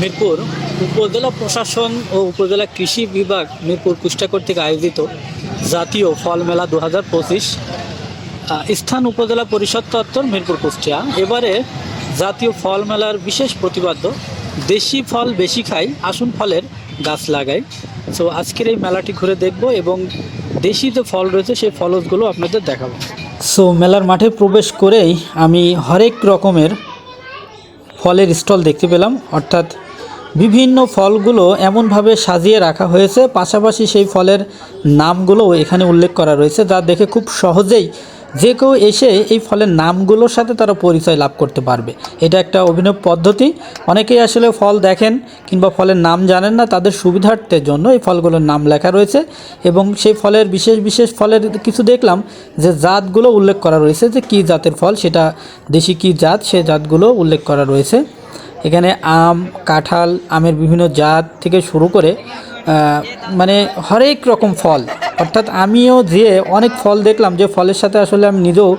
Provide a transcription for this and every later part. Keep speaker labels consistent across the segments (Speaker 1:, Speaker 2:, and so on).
Speaker 1: মিরপুর উপজেলা প্রশাসন ও উপজেলা কৃষি বিভাগ মিরপুর কুষ্টা কর্তৃক আয়োজিত জাতীয় ফল মেলা দু হাজার পঁচিশ স্থান উপজেলা পরিষদ চত্বর মিরপুর কুষ্টিয়া। এবারে জাতীয় ফল মেলার বিশেষ প্রতিপাদ্য, দেশি ফল বেশি খাই, আসুন ফলের গাছ লাগাই। সো আজকের এই মেলাটি ঘুরে দেখব এবং দেশি যে ফল রয়েছে, সেই ফলসগুলো আপনাদের দেখাবো। সো মেলার মাঠে প্রবেশ করেই আমি হরেক রকমের ফলের স্টল দেখতে পেলাম, অর্থাৎ বিভিন্ন ফলগুলো এমনভাবে সাজিয়ে রাখা হয়েছে, পাশাপাশি সেই ফলের নামগুলোও এখানে উল্লেখ করা রয়েছে, যা দেখে খুব সহজেই যে কেউ এসে এই ফলের নামগুলোর সাথে তারা পরিচয় লাভ করতে পারবে। এটা একটা অভিনব পদ্ধতি। অনেকেই আসলে ফল দেখেন কিংবা ফলের নাম জানেন না তাদের সুবিধার্থের জন্য এই ফলগুলোর নাম লেখা রয়েছে এবং সেই ফলের বিশেষ বিশেষ ফলের কিছু দেখলাম যে জাতগুলো উল্লেখ করা রয়েছে যে কী জাতের ফল, সেটা দেশি কী জাত, সে জাতগুলো উল্লেখ করা রয়েছে। এখানে আম, কাঁঠাল, আমের বিভিন্ন জাত থেকে শুরু করে মানে হরেক রকম ফল। অর্থাৎ আমিও যে অনেক ফল দেখলাম যে ফলের সাথে আসলে আমি নিজেও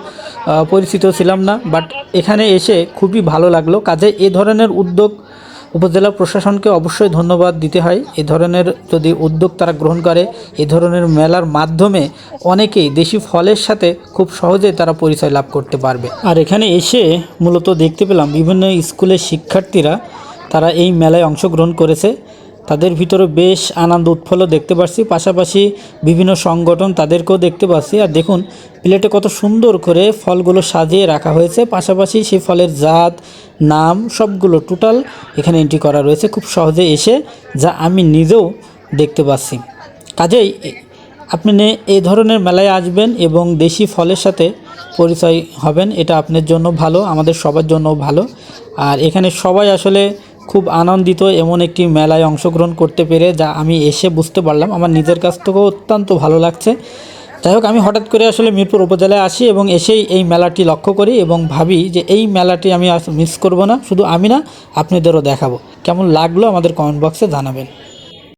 Speaker 1: পরিচিত ছিলাম না। বাট এখানে এসে খুবই ভালো লাগল। কাজে এ ধরনের উদ্যোগ উপজেলা প্রশাসনকে অবশ্যই ধন্যবাদ দিতে হয়। এ ধরনের যদি উদ্যোগ তারা গ্রহণ করে, এ ধরনের মেলার মাধ্যমে অনেকেই দেশি ফলের সাথে খুব সহজে তারা পরিচয় লাভ করতে পারবে। আর এখানে এসে মূলত দেখতে পেলাম বিভিন্ন স্কুলের শিক্ষার্থীরা তারা এই মেলায় অংশগ্রহণ করেছে। তাদের ভিতরে বেশ আনন্দ উৎফুল্ল দেখতে পাচ্ছি পাশাপাশি বিভিন্ন সংগঠন তাদেরকেও দেখতে পাচ্ছি আর দেখুন, প্লেটে কত সুন্দর করে ফলগুলো সাজিয়ে রাখা হয়েছে। পাশাপাশি সেই ফলের জাত, নাম সবগুলো টোটাল এখানে এন্ট্রি করা রয়েছে খুব সহজে এসে, যা আমি নিজেও দেখতে পাচ্ছি। কাজেই আপনি এই ধরনের মেলায় আসবেন এবং দেশি ফলের সাথে পরিচয় হবেন, এটা আপনার জন্য ভালো, আমাদের সবার জন্য ভালো। আর এখানে সবাই আসলে খুব আনন্দিত এমন একটি মেলায় অংশগ্রহণ করতে পেরে যা আমি এসে বুঝতে পারলাম। আমার নিজের কাছ থেকেও অত্যন্ত ভালো লাগছে। যাই হোক, আমি হঠাৎ করে আসলে মিরপুর উপজেলায় আসি এবং এসেই এই মেলাটি লক্ষ্য করি এবং ভাবি যে এই মেলাটি আমি মিস করব না, শুধু আমি না আপনাদেরও দেখাবো। কেমন লাগল আমাদের কমেন্ট বক্সে জানাবেন।